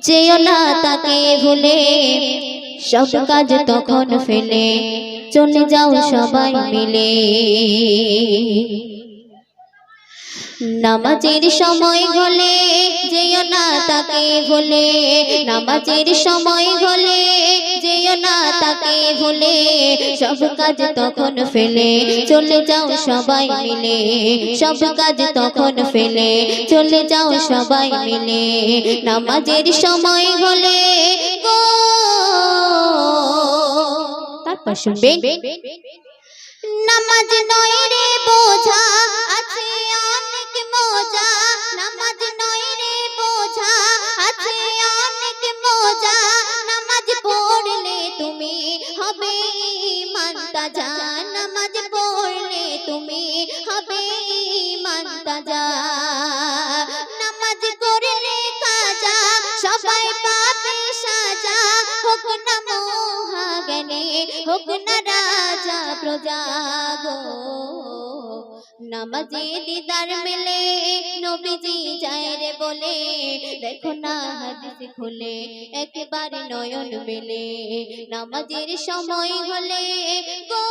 যেও না তাকে ভুলে সব কাজ তখন ফেলে চলে যাও সবাই মিলে। নামাজের সময় হলে যেও না তাকে ভুলে। নামাজের সময় হলে যেও না তাকে ভুলে। সব কাজ তখন ফেলে চলে যাও সবাই মিলে। সব কাজ তখন ফেলে চলে যাও সবাই মিলে। নামাজের সময় হলে গো। তারপর শুনবেন। নামাজ নয় রে বোঝা আছে তাজা নামাজ পড়লে তুমি হবে ইমান তাজা। নামাজ করলে কাজা, সবাই পাবে সাজা। হোক না মহাজ্ঞানী হোক না রাজা, প্রজা গো। নামাজে দিদার মেলে, নবীজি যায় বলে, দেখো না হাদিস খুলে, একেবারে নয়ন মেলে। নামাজের সময় হলে গো।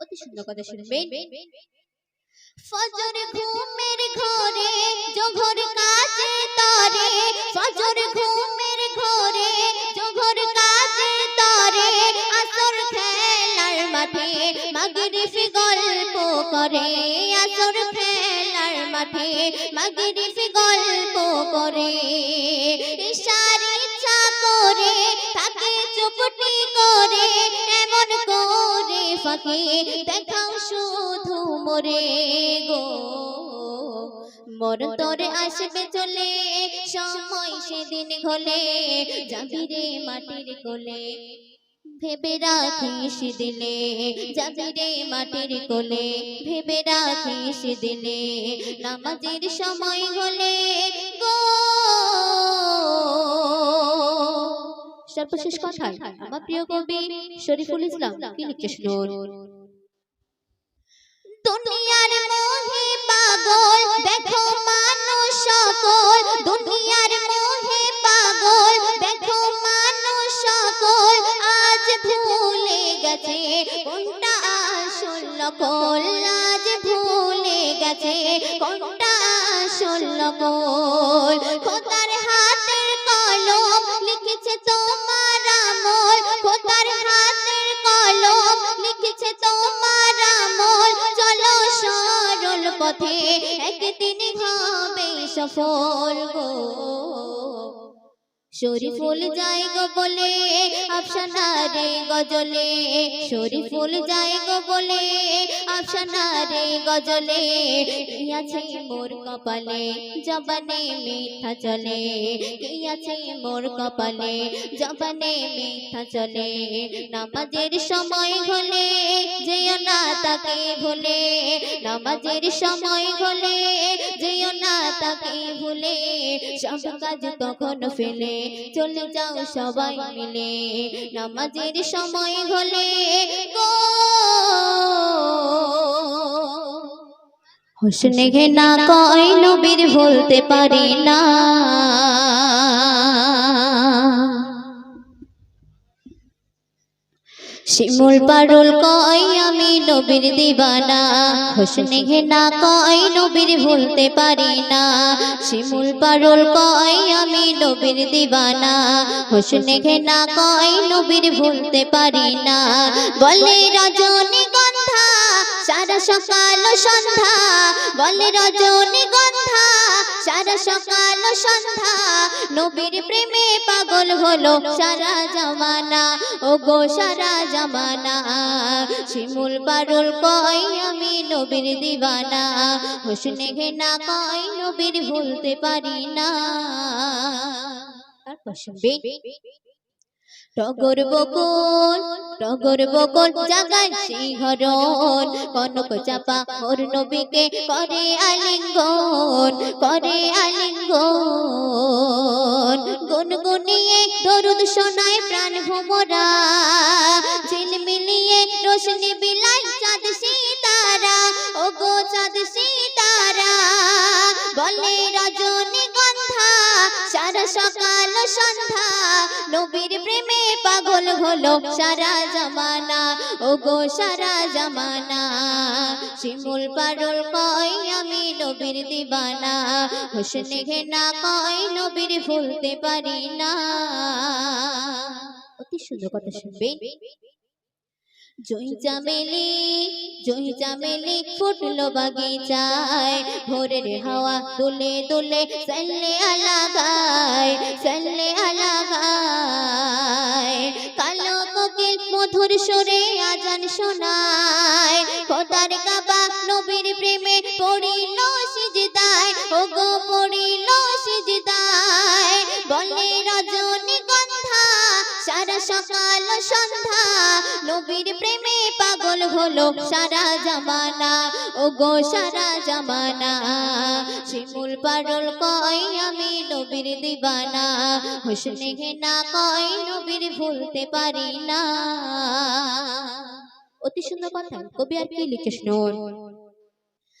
অতি সুন্দর কথা শুনবেন। ফজর ঘুমের ঘরে, জোহর কাজে তরে, ফজর ঘুমের ঘরে, জোহর মাগরিব গল্প করে, আসর খেলার মাঠে মাগরিব গল্প করে। ইশার ইচ্ছা করে, তাকে চুপটি করে, এমন করে ফাঁকে, দেখাও শুধু মরে গো। মর তোরে আসবে চলে, সময় সেদিন হলে যাবি রে মাটির কোলে। ভেবে রাখিস দিলে যাবি মাটির কোলে ভেবে রাখিস দিলে নামাজের সময় হলে গো। সর্বশেষ কথায়, আমার প্রিয় কবি শরীফুল ইসলাম কি লিখছে শুনুন? দুনিয়ার মোহে পাগল, দেখো মানুষ সকল। দুনিয়ার মোহে আজ ভুলে গেছে, কোনটা আসল নকল আজ ভুলে গেছে, কোনটা আসল নকল খোদার হাতের কলম লিখেছে তোমার আমল, খোদার হাতের কলম লিখেছে তোমার আমল। চলো সরল পথে একদিন হবে সফল গো। শরীফুল যাই গো বলে আফসানা রে গজলে। শরীফুল যাই গো বলে আফসানা রে গজলে। কি আছে মোর কপালে জবানে মিথ্যা চলে। কি আছে মোর কপালে জবানে মিথ্যা চলে। নামাজের সময় হলে যেও না তাকে ভুলে, নামাজের সময় হলে যেও না তাকে ভুলে, সব কাজ তখন ফেলে, চলে যাও সবাই মিলে, নামাজের সময় হলে গো। হোসনে ঘেনা কয়, নবীর বলতে পারি না। শিমুল পারুল কয়, আমি নবীর দিবানা। হোসনে ঘেনা কয়, নবীর ভুলতে পারি না। শিমুল পারুল কয়, আমি নবীর দিবানা। হোসনে ঘেনা কয়, নবীর ভুলতে পারি না। বলে, রজনী গন্ধা, সারা সকাল সন্ধ্যা। বলে, রজনী গন্ধা সারা সকাল সন্ধ্যা। নবীর প্রেমে পাগল হলো সারা জমানা। ও গো সারা জমানা। শিমুল পারুল কয়, আমি নবীর দিবানা। হোসনে ঘেনা কয়, নবীর ভুলতে পারি না। তারপর টগর বকুল টগর বকুল জাগায় শিহরণ কনক চাপা ওর নবীকে করে আলিঙ্গন করে আলিঙ্গন। গুনগুনিয়ে দরুদ শোনায় প্রাণ ভোমরা, ঝিলমিলিয়ে রোশনি বিলাই সকাল সন্ধ্যা, নবীর প্রেমে পাগল হলো সারা জামানা। ও গো সারা জামানা, শিমুল পারুল কয়, আমি নবীর দিবানা। হোসনে ঘেনা কয়, নবীর ভুলতে পারি না। অতি সুন্দর কথা শুনবেন। জয় চামেলি জয় চামেলি ফুটলো বাগিচায়। ভোরের হাওয়া দুলে দুলে সাল্লে আলা গায় সাল্লে আলা গায় কালো কোকিল মধুর সুরে আজান শোনায়। খোদার কাবা নবীর প্রেমে পড়িল সিজদায়। ও গো পড়িল সিজদায়। সকাল সন্ধ্যা, নবীর প্রেমে পাগল হলো সারা জামানা। ও গো সারা জামানা, শিমুল পারুল কয়, আমি নবীর দিবানা। হোসনে ঘেনা কয়, নবীর ভুলতে পারি না। অতি সুন্দর কথা, কবি আর কি লিখে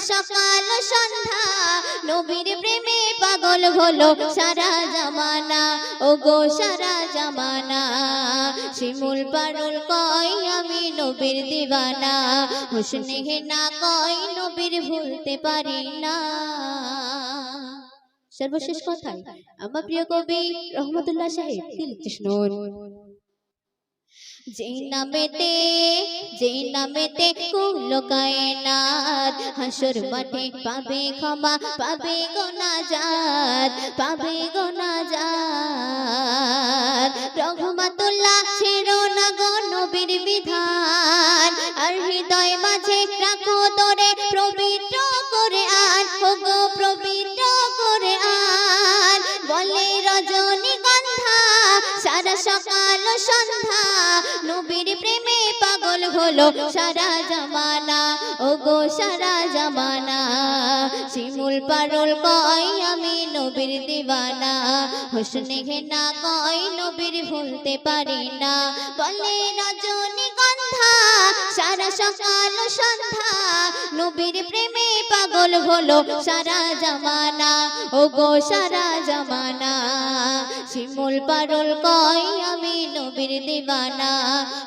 সকাল সন্ধ্যা নবীর প্রেমে পাগল হলো সারা জামানা। ও গো সারা জামানা, শিমুল পারুল কয় আমি নবীর দিবানা। হোসনে হেনা কয় নবীর ভুলতে পারি না। সর্বশেষ কথায়, আমার প্রিয় কবি রহমতুল্লাহ সাহেব কি লিখতে শুনুন যেই নামেতে যেই নামেতে কুল কায়নাত হাসর মাঠে পাবে ক্ষমা পাবে গোনাজাত পাবে গোনাজাত। রহমাতুল্লাহ ছেড়ো না গো নবীর বিধান আর হৃদয় মাঝে রাখো তোরে পবিত্র করে আন। ও গো পবিত্র সকাল সন্ধ্যা, নবীর প্রেমে পাগল হলো সারা জামানা। ও গো সারা জামানা, শিমুল পারুল কয়, আমি নবীর দিবানা হোসনে ঘেনা কয়, নবীর ভুলতে পারি না। বলে রজনীগন্ধা সারা সকাল সন্ধ্যা নবীর প্রেমে পাগল হলো সারা জামানা। ও গো সারা জামানা, শিমুল পারুল কয়, আমি নবীর দিবানা।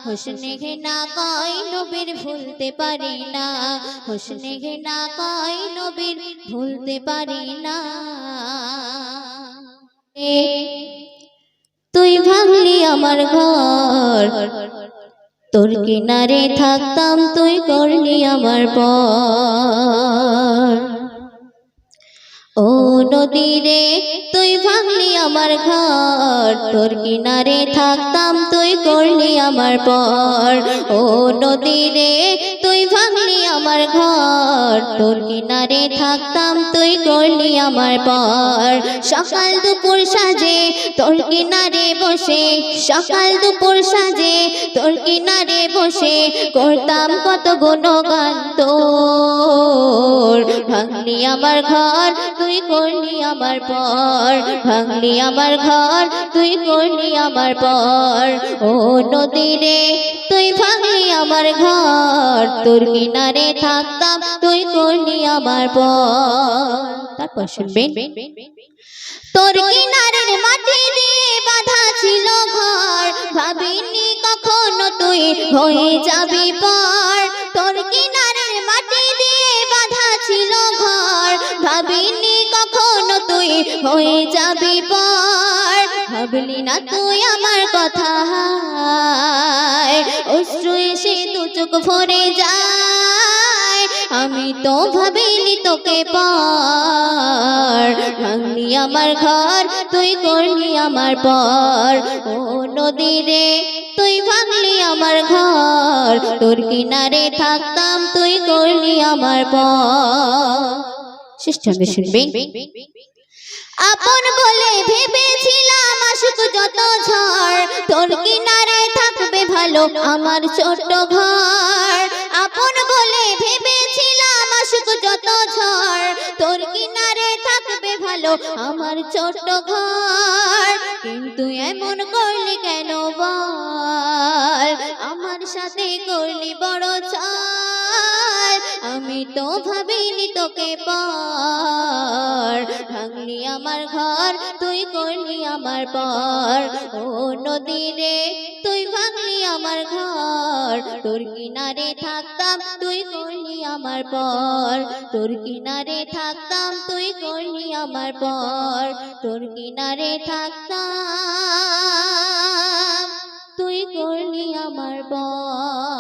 হোসনে ঘেনা কয়, নবীর ভুলতে পারি না। হোসনে ঘেনা কয়, নবীর ভুলতে পারি না। তুই ভাঙলি আমার ঘর তোর কিনারে থাকতাম, তুই করলি আমার পর। ও নদী রে তুই ভাঙলি আমার ঘর, তোর কিনারে থাকতাম, তুই করলি আমার পর। ও নদী রে তুই ভাঙলি আমার ঘর, তোর কিনারে থাকতাম তুই করলি আমার পর। সকাল দুপুর সাজে তোর কিনারে বসে, সকাল দুপুর সাজে তোর কিনারে বসে, করতাম কত গুণগান তোর। ভাঙলি আমার ঘর, তুই করলি আমার পর। ভাঙলি আমার ঘর, তুই করলি আমার পর। ও নদী রে তুই ভাঙলি আমার ঘর। তোর কিনারে থাকতাম, তুই করলি আমার পর। তারপর শুনবেন। তোর কিনারের মাটি দিয়ে বাঁধা ছিল ঘর। ভাবিনি কখনো তুই হয়ে যাবি পর। তোর কিনারের হয়ে যাবি পর, ভাবলি না তুই আমার কথা অশ্রু এসে দু চোখ ভরে যায়, আমি তো ভাবিনি তোকে পর। আমার ঘর, তুই করলি আমার পর। ও নদী রে তুই ভাঙলি আমার ঘর। তোর কিনারে থাকতাম, তুই করলি আমার পর। শেষ চন্দ্র শুনবেন আপন বলে ভেবেছিলাম আসুক যত ঝড়, তোর কিনারে থাকবে ভালো আমার ছোট্ট ঘর। আপন বলে ভেবেছিলাম আসুক যত ঝড়, তোর কিনারে থাকবে ভালো আমার ছোট্ট ঘর। কিন্তু এমন করলি কেন বল? আমার সাথে করলি বড় চাল আমি তো ভাবিনি তোকে পর। ভাঙলি আমার ঘর, তুই করলি আমার পর। ও নদী রে তুই ভাঙলি আমার ঘর। তোর কিনারে থাকতাম, তুই করলি আমার পর। তোর কিনারে থাকতাম, তুই করলি আমার পর। তোর কিনারে থাকতাম, তুই করলি আমার পর।